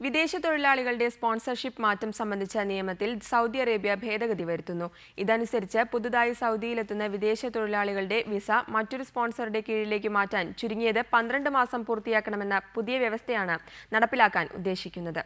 വിദേശ തൊഴിലാളികളുടെ സ്പോൺസർഷിപ്പ് മാറ്റം സംബന്ധിച്ച നിയമത്തിൽ സൗദി അറേബ്യ ഭേദഗതി വരുത്തുന്നു. ഇതനുസരിച്ച് പുതുതായി സൗദിയിലെത്തുന്ന വിദേശ തൊഴിലാളികളുടെ വിസ മറ്റൊരു സ്പോൺസറുടെ കീഴിലേക്ക് മാറ്റാൻ ചുരുങ്ങിയത് പന്ത്രണ്ട് മാസം പൂർത്തിയാക്കണമെന്ന പുതിയ വ്യവസ്ഥയാണ് നടപ്പിലാക്കാൻ ഉദ്ദേശിക്കുന്നത്.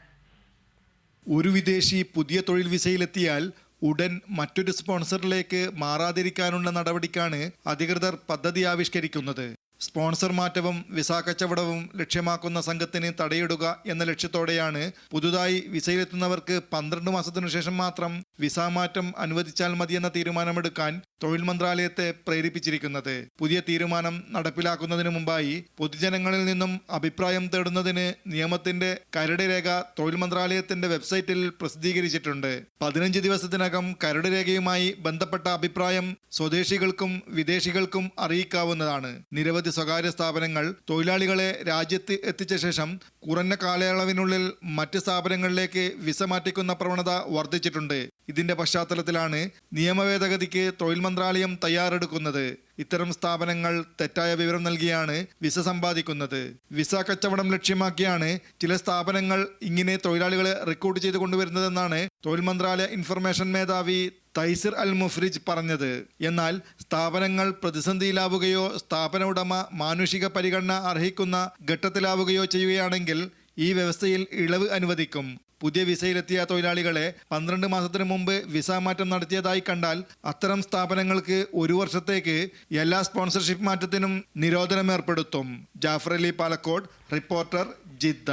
ഒരു വിദേശി പുതിയ തൊഴിൽ വിസയിലെത്തിയാൽ ഉടൻ മറ്റൊരു സ്പോൺസറിലേക്ക് മാറാതിരിക്കാനുള്ള നടപടിക്കാണ് അധികൃതർ പദ്ധതി ആവിഷ്കരിക്കുന്നത്. സ്പോൺസർ മാറ്റവും വിസ കച്ചവടവും ലക്ഷ്യമാക്കുന്ന സംഘത്തിന് തടയിടുക എന്ന ലക്ഷ്യത്തോടെയാണ് പുതുതായി വിസയിലെത്തുന്നവർക്ക് പന്ത്രണ്ട് മാസത്തിനു ശേഷം മാത്രം വിസ മാറ്റം അനുവദിച്ചാൽ മതിയെന്ന തീരുമാനമെടുക്കാൻ തൊഴിൽ മന്ത്രാലയത്തെ പ്രേരിപ്പിച്ചിരിക്കുന്നത്. പുതിയ തീരുമാനം നടപ്പിലാക്കുന്നതിന് മുമ്പായി പൊതുജനങ്ങളിൽ നിന്നും അഭിപ്രായം തേടുന്നതിന് നിയമത്തിന്റെ കരട് രേഖ തൊഴിൽ മന്ത്രാലയത്തിന്റെ വെബ്സൈറ്റിൽ പ്രസിദ്ധീകരിച്ചിട്ടുണ്ട്. പതിനഞ്ച് ദിവസത്തിനകം കരട് രേഖയുമായി ബന്ധപ്പെട്ട അഭിപ്രായം സ്വദേശികൾക്കും വിദേശികൾക്കും അറിയിക്കാവുന്നതാണ്. നിരവധി സ്വകാര്യ സ്ഥാപനങ്ങൾ തൊഴിലാളികളെ രാജ്യത്ത് എത്തിച്ച ശേഷം കുറഞ്ഞ കാലയളവിനുള്ളിൽ മറ്റ് സ്ഥാപനങ്ങളിലേക്ക് വിസ മാറ്റിക്കുന്ന പ്രവണത വർദ്ധിച്ചിട്ടുണ്ട്. ഇതിന്റെ പശ്ചാത്തലത്തിലാണ് നിയമഭേദഗതിക്ക് തൊഴിൽ മന്ത്രാലയം തയ്യാറെടുക്കുന്നത്. ഇത്തരം സ്ഥാപനങ്ങൾ തെറ്റായ വിവരം നൽകിയാണ് വിസ സമ്പാദിക്കുന്നത്. വിസ കച്ചവടം ലക്ഷ്യമാക്കിയാണ് ചില സ്ഥാപനങ്ങൾ ഇങ്ങനെ തൊഴിലാളികളെ റിക്രൂട്ട് ചെയ്ത് കൊണ്ടുവരുന്നതെന്നാണ് തൊഴിൽ മന്ത്രാലയ ഇൻഫർമേഷൻ മേധാവി തൈസിർ അൽ മുഫ്രിജ് പറഞ്ഞത് എന്നാൽ സ്ഥാപനങ്ങൾ പ്രതിസന്ധിയിലാവുകയോ സ്ഥാപന ഉടമ മാനുഷിക പരിഗണന അർഹിക്കുന്ന ഘട്ടത്തിലാവുകയോ ചെയ്യുകയാണെങ്കിൽ ഈ വ്യവസ്ഥയിൽ ഇളവ് അനുവദിക്കും. പുതിയ വിസയിലെത്തിയ തൊഴിലാളികളെ പന്ത്രണ്ട് മാസത്തിനു മുമ്പ് വിസ മാറ്റം നടത്തിയതായി കണ്ടാൽ അത്തരം സ്ഥാപനങ്ങൾക്ക് ഒരു വർഷത്തേക്ക് എല്ലാ സ്പോൺസർഷിപ്പ് മാറ്റത്തിനും നിരോധനം ഏർപ്പെടുത്തും ജാഫർ അലി പാലക്കോട് റിപ്പോർട്ടർ ജിദ്ദ.